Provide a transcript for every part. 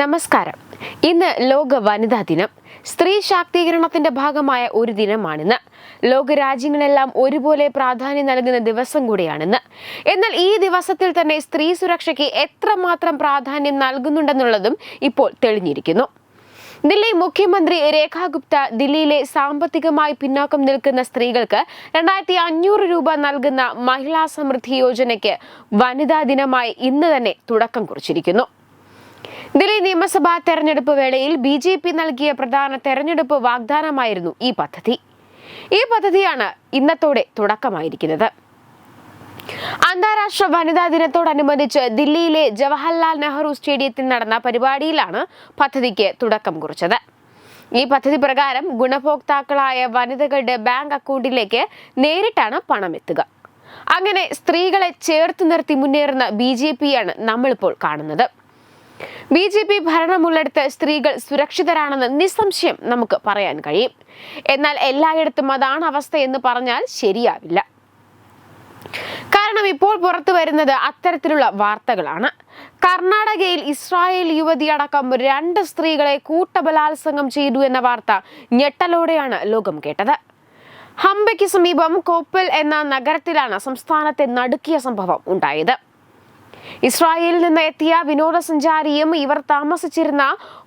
നമസ്കാരം. ഇന്ന് ലോക വനിതാ ദിനം. സ്ത്രീ ശാക്തീകരണത്തിന്റെ ഭാഗമായ ഒരു ദിനമാണിന്ന്. ലോകരാജ്യങ്ങളെല്ലാം ഒരുപോലെ പ്രാധാന്യം നൽകുന്ന ദിവസം കൂടിയാണിന്ന്. എന്നാൽ ഈ ദിവസത്തിൽ തന്നെ സ്ത്രീ സുരക്ഷയ്ക്ക് എത്രമാത്രം പ്രാധാന്യം നൽകുന്നുണ്ടെന്നുള്ളതും ഇപ്പോൾ തെളിഞ്ഞിരിക്കുന്നു. ദില്ലി മുഖ്യമന്ത്രി രേഖ ഗുപ്ത ദില്ലിയിലെ സാമ്പത്തികമായി പിന്നോക്കം നിൽക്കുന്ന സ്ത്രീകൾക്ക് രണ്ടായിരത്തി അഞ്ഞൂറ് രൂപ നൽകുന്ന മഹിളാ സമൃദ്ധി യോജനയ്ക്ക് വനിതാ ദിനമായി ഇന്ന് തന്നെ തുടക്കം കുറിച്ചിരിക്കുന്നു. ദില്ലി നിയമസഭാ തെരഞ്ഞെടുപ്പ് വേളയിൽ ബി ജെ പി നൽകിയ പ്രധാന തെരഞ്ഞെടുപ്പ് വാഗ്ദാനമായിരുന്നു ഈ പദ്ധതി. ഈ പദ്ധതിയാണ് ഇന്നത്തോടെ തുടക്കമായിരിക്കുന്നത്. അന്താരാഷ്ട്ര വനിതാ ദിനത്തോടനുബന്ധിച്ച് ദില്ലിയിലെ ജവഹർലാൽ നെഹ്റു സ്റ്റേഡിയത്തിൽ നടന്ന പരിപാടിയിലാണ് പദ്ധതിക്ക് തുടക്കം കുറിച്ചത്. ഈ പദ്ധതി പ്രകാരം ഗുണഭോക്താക്കളായ വനിതകളുടെ ബാങ്ക് അക്കൗണ്ടിലേക്ക് നേരിട്ടാണ് പണം എത്തുക. അങ്ങനെ സ്ത്രീകളെ ചേർത്ത് നിർത്തി മുന്നേറുന്ന ബി ജെ പിയാണ് നമ്മളിപ്പോൾ കാണുന്നത്. ബി ജെ പി ഭരണമുള്ളിടത്ത് സ്ത്രീകൾ സുരക്ഷിതരാണെന്ന് നിസ്സംശയം നമുക്ക് പറയാൻ കഴിയും. എന്നാൽ എല്ലായിടത്തും അതാണ് അവസ്ഥ എന്ന് പറഞ്ഞാൽ ശരിയാവില്ല. കാരണം ഇപ്പോൾ പുറത്തു വരുന്നത് അത്തരത്തിലുള്ള വാർത്തകളാണ്. കർണാടകയിൽ ഇസ്രായേൽ യുവതി അടക്കം രണ്ട് സ്ത്രീകളെ കൂട്ടബലാത്സംഗം ചെയ്തു എന്ന വാർത്ത ഞെട്ടലോടെയാണ് ലോകം കേട്ടത്. ഹംബയ്ക്ക് സമീപം കോപ്പൽ എന്ന നഗരത്തിലാണ് സംസ്ഥാനത്തെ നടുക്കിയ സംഭവം ഉണ്ടായത്. ഇസ്രായേലിൽ നിന്ന് എത്തിയ വിനോദസഞ്ചാരിയും ഇവർ താമസിച്ചിരുന്ന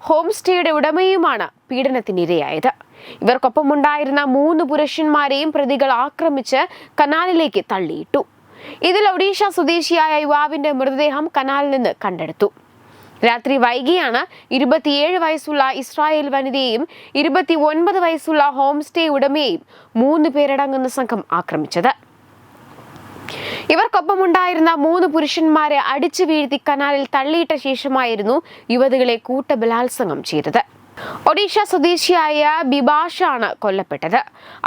ഹോം സ്റ്റേയുടെ ഉടമയുമാണ് പീഡനത്തിനിരയായത്. ഇവർക്കൊപ്പമുണ്ടായിരുന്ന മൂന്ന് പുരുഷന്മാരെയും പ്രതികൾ ആക്രമിച്ച് കനാലിലേക്ക് തള്ളിയിട്ടു. ഇതിൽ ഒഡീഷ സ്വദേശിയായ യുവാവിന്റെ മൃതദേഹം കനാലിൽ നിന്ന് കണ്ടെടുത്തു. രാത്രി വൈകിയാണ് ഇരുപത്തിയേഴ് വയസ്സുള്ള ഇസ്രായേൽ വനിതയെയും ഇരുപത്തി ഒൻപത് വയസ്സുള്ള ഹോം സ്റ്റേ ഉടമയെയും മൂന്ന് പേരടങ്ങുന്ന സംഘം ആക്രമിച്ചത്. ഇവർക്കൊപ്പമുണ്ടായിരുന്ന മൂന്ന് പുരുഷന്മാരെ അടിച്ചു വീഴ്ത്തി കനാലിൽ തള്ളിയിട്ട ശേഷമായിരുന്നു യുവതികളെ കൂട്ടബലാത്സംഗം ചെയ്തത്. ഒഡീഷ സ്വദേശിയായ ബിബാഷാണ് കൊല്ലപ്പെട്ടത്.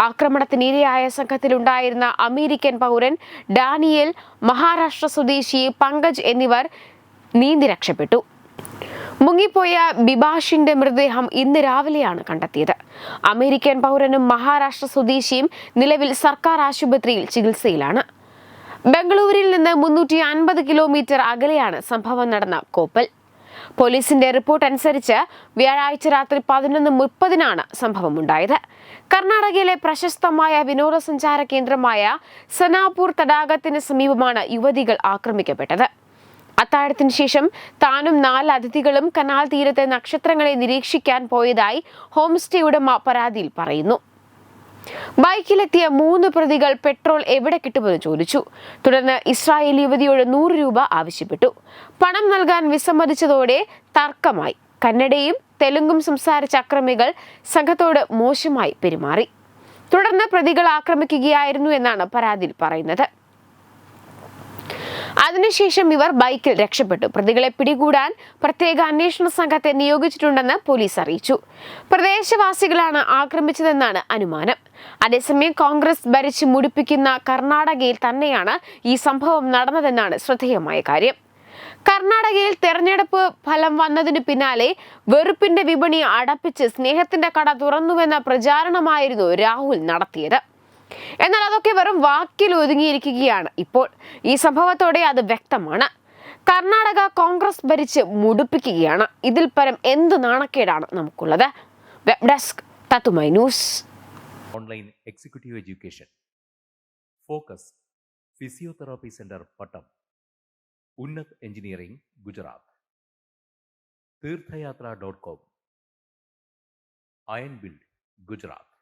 ആക്രമണത്തിനിരയായ സംഘത്തിലുണ്ടായിരുന്ന അമേരിക്കൻ പൗരൻ ഡാനിയൽ മഹാരാഷ്ട്ര സ്വദേശി പങ്കജ് എന്നിവർ നീന്തി രക്ഷപ്പെട്ടു. മുങ്ങിപ്പോയ ബിബാഷിന്റെ മൃതദേഹം ഇന്ന് രാവിലെയാണ് കണ്ടെത്തിയത്. അമേരിക്കൻ പൗരനും മഹാരാഷ്ട്ര സ്വദേശിയും നിലവിൽ സർക്കാർ ആശുപത്രിയിൽ ചികിത്സയിലാണ്. ബംഗളൂരിൽ നിന്ന് മുന്നൂറ്റി അൻപത് കിലോമീറ്റർ അകലെയാണ് സംഭവം നടന്ന കോപ്പൽ. പോലീസിന്റെ റിപ്പോർട്ട് അനുസരിച്ച് വ്യാഴാഴ്ച രാത്രി പതിനൊന്ന് മുപ്പതിനാണ് സംഭവമുണ്ടായത്. കർണാടകയിലെ പ്രശസ്തമായ വിനോദസഞ്ചാര കേന്ദ്രമായ സനാപൂർ തടാകത്തിന് സമീപമാണ് യുവതികൾ ആക്രമിക്കപ്പെട്ടത്. അത്താഴത്തിന് ശേഷം താനും നാല് അതിഥികളും കനാൽ തീരത്തെ നക്ഷത്രങ്ങളെ നിരീക്ഷിക്കാൻ പോയതായി ഹോംസ്റ്റേ ഉടമ പരാതിയിൽ പറയുന്നു. ബൈക്കിലെത്തിയ മൂന്ന് പ്രതികൾ പെട്രോൾ എവിടെ കിട്ടുമെന്ന് ചോദിച്ചു. തുടർന്ന് ഇസ്രായേൽ യുവതിയോട് നൂറ് രൂപ ആവശ്യപ്പെട്ടു. പണം നൽകാൻ വിസമ്മതിച്ചതോടെ തർക്കമായി. കന്നഡയും തെലുങ്കും സംസാരിച്ച അക്രമികൾ സംഘത്തോട് മോശമായി പെരുമാറി. തുടർന്ന് പ്രതികൾ ആക്രമിക്കുകയായിരുന്നു എന്നാണ് പരാതിയിൽ പറയുന്നത്. അതിനുശേഷം ഇവർ ബൈക്കിൽ രക്ഷപ്പെട്ടു. പ്രതികളെ പിടികൂടാൻ പ്രത്യേക അന്വേഷണ സംഘത്തെ നിയോഗിച്ചിട്ടുണ്ടെന്ന് പോലീസ് അറിയിച്ചു. പ്രദേശവാസികളാണ് ആക്രമിച്ചതെന്നാണ് അനുമാനം. അതേസമയം കോൺഗ്രസ് ഭരിച്ച് മുടിപ്പിക്കുന്ന കർണാടകയിൽ തന്നെയാണ് ഈ സംഭവം നടന്നതെന്നാണ് ശ്രദ്ധേയമായ കാര്യം. കർണാടകയിൽ തെരഞ്ഞെടുപ്പ് ഫലം വന്നതിന് പിന്നാലെ വെറുപ്പിന്റെ വിപണി അടപ്പിച്ച് സ്നേഹത്തിന്റെ കട തുറന്നുവെന്ന പ്രചാരണമായിരുന്നു രാഹുൽ നടത്തിയത്. എന്നാൽ അതൊക്കെ വെറും വാക്കിൽ ഒതുങ്ങിയിരിക്കുകയാണ്. ഇപ്പോൾ ഈ സംഭവത്തോടെ അത് വ്യക്തമാണ്. കർണാടക കോൺഗ്രസ് ഭരിച്ച് മുടിപ്പിക്കുകയാണ്. ഇതിൽ പരം എന്ത് നാണക്കേടാണ് നമുക്കുള്ളത്? വെബ് ഡെസ്ക് തത്തുമൈ news. Online executive education. Focus physiotherapy centre Pattom. Unnat engineering Gujarat. Theerthayathra dot com. Iron build Gujarat.